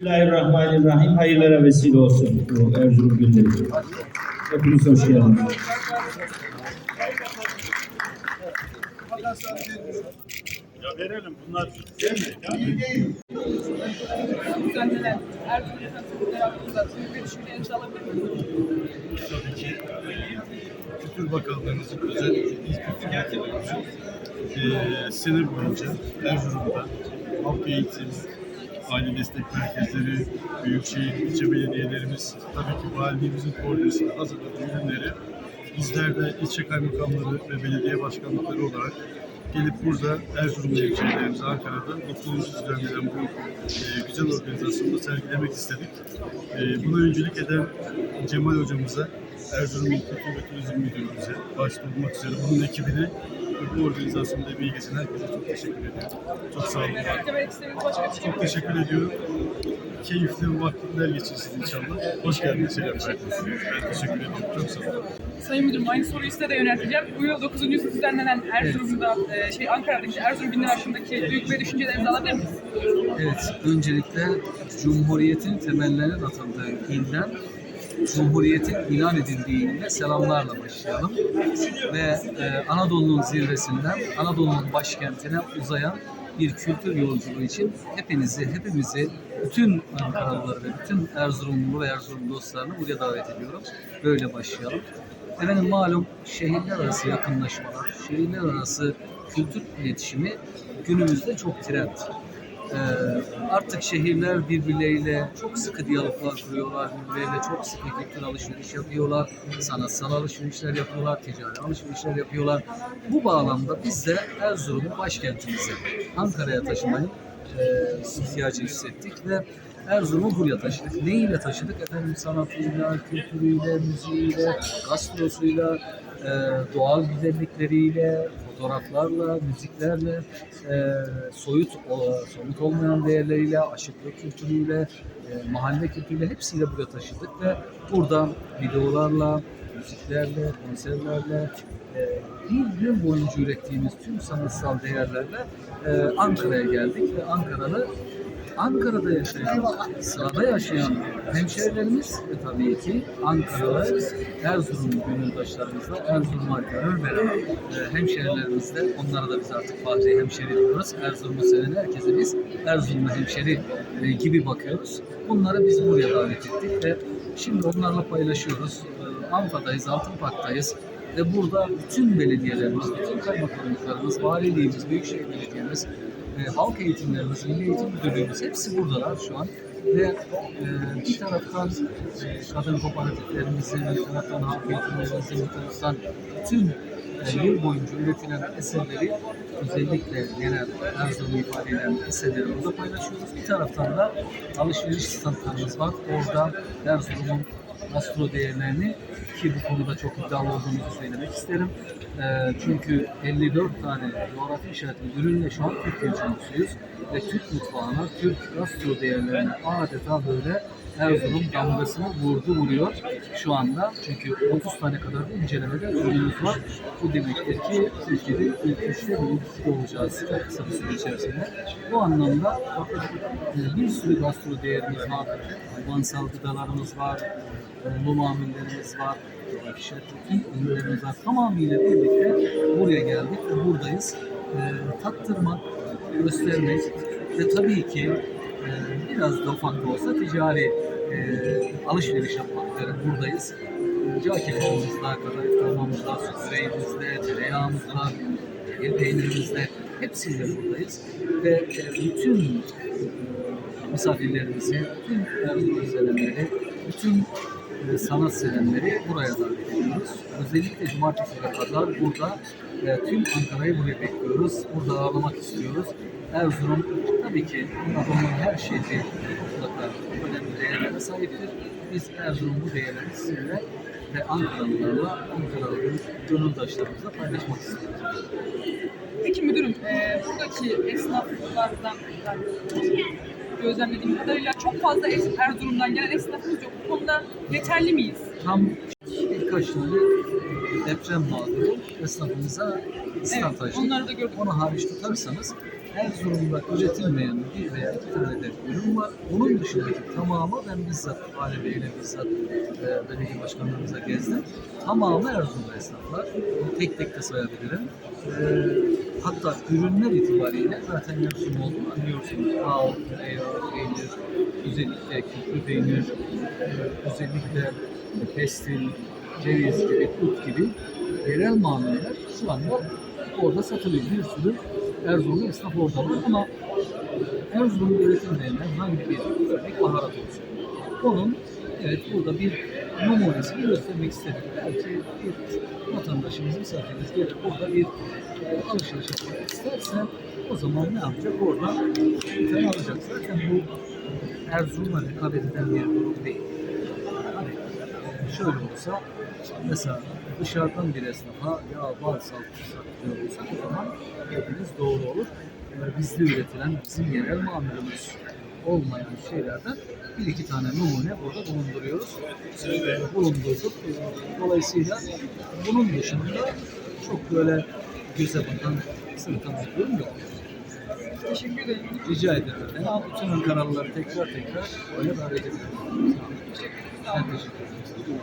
Bismillahirrahmanirrahim. Hayırlara vesile olsun bu Erzurum günleri. Hepiniz hoş geldiniz. Ya verelim bunlar değil mi? düzenlenen Erzurum Sanatçılar hakkında sizin görüşlerinizi alabilir miyim? Tabii ki Kültür Bakanlığımızın özel İzmir Gerçekleştirmiş eee sene boyunca Erzurum'da halk eğitim, aile destek merkezleri, büyükşehir, ilçe belediyelerimiz, tabii ki valiliğimizin koordinasyonu hazırladığı ürünleri bizler de ilçe kaymakamları ve belediye başkanlıkları olarak gelip burada Erzurum hemşehrilerimize Ankara'da 9. düzenlenen bu e, güzel organizasyonda sergilemek istedik. E, buna öncülük eden Cemal hocamıza, Erzurum Kültür ve Turizm Müdürümüze, başta olmak üzere bunun ekibine ve bu organizasyonda emeği geçen herkese çok teşekkür ediyorum. Çok sağ olun. Şey Çok teşekkür ediyorum. Keyifli vakitler geçirsiniz inşallah. Hoş geldiniz Selam. Ben teşekkür ediyorum. Çok sağ olun. Sayın Müdürüm aynı soruyu size de yönelteceğim. Bu yıl 9. düzenlenen Erzurum'da, e, şey Ankara'daki Erzurum günleri hakkındaki duygu ve düşüncelerinizi alabilir miyiz? Evet, öncelikle Cumhuriyet'in temellerinin atıldığı ilden Cumhuriyet'in ilan edildiği ile selamlarla başlayalım. Ve e, Anadolu'nun zirvesinden Anadolu'nun başkentine uzayan bir kültür yolculuğu için hepinizi, hepimizi, bütün Ankaralıları ve bütün Erzurumlu ve Erzurum dostlarını buraya davet ediyorum. Böyle başlayalım. Efendim malum şehirler arası yakınlaşmalar, şehirler arası kültür iletişimi günümüzde çok trend. Ee, artık şehirler birbirleriyle çok sıkı diyaloglar kuruyorlar, birbirleriyle çok sıkı kültür alışveriş yapıyorlar, sanatsal alışverişler yapıyorlar, ticari alışverişler yapıyorlar. Bu bağlamda biz de Erzurum'u başkentimize, Ankara'ya taşımayı e, ihtiyacı hissettik ve Erzurum'u buraya taşıdık. Neyiyle taşıdık? Efendim sanatıyla, kültürüyle, müziğiyle, gastrosuyla, e, doğal güzellikleriyle, fotoğraflarla, müziklerle, e, soyut o- somut olmayan değerleriyle, aşıklık kültürüyle, e, mahalle kültürüyle hepsiyle buraya taşıdık ve buradan videolarla, müziklerle, konserlerle, e, bir gün boyunca ürettiğimiz tüm sanatsal değerlerle e, Ankara'ya geldik ve Ankara'nı Ankara'da yaşayan, sahada yaşayan hemşehrilerimiz ve tabii ki Ankaralı Erzurum gönüldaşlarımızla, Erzurum Arkaları ve e, hemşehrilerimizle, onlara da biz artık Fahri hemşehri diyoruz. Erzurum'u seven herkese biz Erzurumlu hemşehri e, gibi bakıyoruz. Bunları biz buraya davet ettik ve şimdi onlarla paylaşıyoruz. E, Anfa'dayız, Altınpark'tayız ve burada bütün belediyelerimiz, bütün kaymakamlıklarımız, valiliğimiz, büyükşehir belediyemiz, e, halk eğitimlerimiz, milli eğitim müdürlüğümüz hepsi buradalar şu an. Ve e, bir taraftan e, kadın kooperatiflerimizin, bir taraftan halk eğitimlerimizin, bir taraftan bütün e, yıl boyunca üretilen eserleri özellikle genel Erzurum'u ifade eden eserleri burada paylaşıyoruz. Bir taraftan da alışveriş standlarımız var. Orada Erzurum'un gastro değerlerini ki bu konuda çok iddialı olduğumuzu söylemek isterim. Ee, çünkü 54 tane coğrafi işaretli ürünle şu an Türkiye üçüncüsüyüz ve Türk mutfağına, Türk gastro değerlerine adeta böyle Erzurum damgasını vurdu vuruyor şu anda. Çünkü 30 tane kadar da incelemede ürünümüz var. Bu demektir ki Türkiye'de ilk üçte bir ilk iki olacağız çok kısa bir süre içerisinde. Bu anlamda e, bir sürü gastro değerimiz var. Hayvansal gıdalarımız var. Unlu mamullerimiz var. coğrafi işaretli ürünlerimiz var. Tamamıyla birlikte buraya geldik ve buradayız. E, tattırmak, göstermek ve tabii ki e, biraz da ufak da olsa ticari e, alışveriş yapmak üzere buradayız. Caketlerimizle, kadayıf kavmamızla, süt böreğimizle, tereyağımızla, el peynirimizle hepsiyle buradayız. Ve e, bütün e, misafirlerimizi, bütün Erzurum sevenleri, bütün e, sanat sevenleri buraya davet ediyoruz. Özellikle cumartesi ve pazar burada e, tüm Ankara'yı buraya bekliyoruz. Burada ağırlamak istiyoruz. Erzurum tabii ki Anadolu'nun her şehri mutlaka önemli değerlere sahiptir. Biz Erzurum bu değerleri sizinle ve Ankaralılarla, Ankaralı gönüldaşlarımızla paylaşmak istiyoruz. Peki müdürüm, e, buradaki esnaflardan gözlemlediğim kadarıyla çok fazla Erzurum'dan gelen esnafımız yok. Bu konuda yeterli miyiz? Tam birkaç tane deprem mağduru esnafımıza Evet, açtık. onları da gördük. Onu hariç tutarsanız Erzurum'da üretilmeyen bir veya iki tane de ürün var. Onun dışındaki tamamı ben bizzat Ali Bey'le bizzat e, belediye başkanlarımıza gezdim. Tamamı Erzurum'da esnaflar. Bunu tek tek de sayabilirim. E, hatta ürünler itibariyle zaten Erzurum olduğunu anlıyorsunuz. Bal, tereyağı, peynir, özellikle küflü peynir, e, özellikle pestil, ceviz gibi, dut gibi yerel mamuller şu anda orada satılıyor. Bir sürü Erzurumlu esnaf orada var ama Erzurum'da üretilmeyen herhangi bir örnek baharat olsun. Onun evet burada bir numunesini göstermek istedim. Belki bir vatandaşımız, misafirimiz gelip burada bir e, alışveriş yapmak isterse o zaman ne yapacak? Orada bir tane alacak. Zaten bu Erzurum'a rekabet eden bir durum değil. Şöyle olsa mesela dışarıdan bir esnafa ya satıyor olsa o zaman hepiniz doğru olur. Ee, Bizde üretilen bizim yerel mamulümüz olmayan şeylerden bir iki tane numune burada bulunduruyoruz. Ee, Bulundurduk. Dolayısıyla bunun dışında çok böyle göze batan, sırıtan bir durum yok. Teşekkür ederim. Rica ederim. Ben bütün Ankaralıları tekrar tekrar öyle davet ediyorum. Ben teşekkür ederim.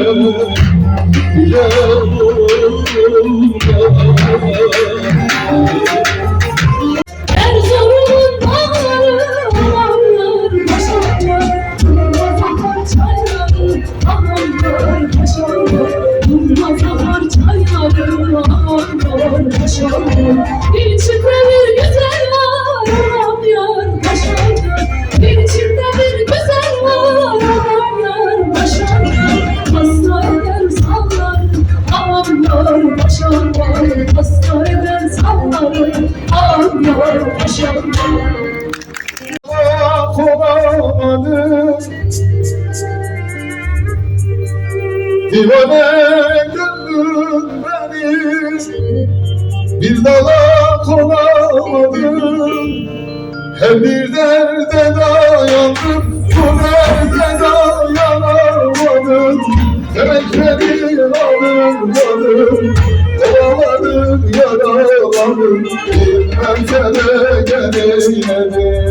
alanlar yaşarlar Divane gönlüm beni. Bir dala konamadım Hem bir derde dayandım Bu derde dayanamadım Demek beni alınmadım Olamadım yaraladım Bilmem sene geleyledim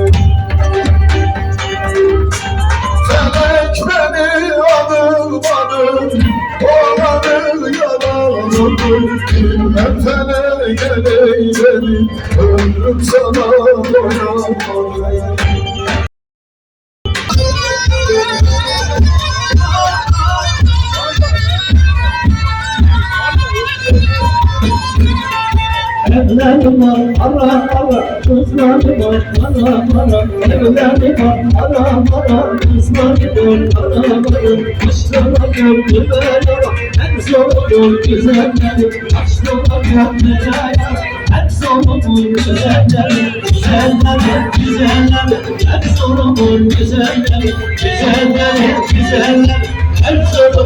Ömrüm sana doyamadı Evlerim var ara ara kızlarım var ara ara Evlerim var ara ara kızlarım var ara ara Başlara gönlüme yara en zoru güzellerim Başlara gönlüme yara en zoru güzellerim Güzellerim güzellerim en zoru güzellerim Güzellerim güzellerim en zoru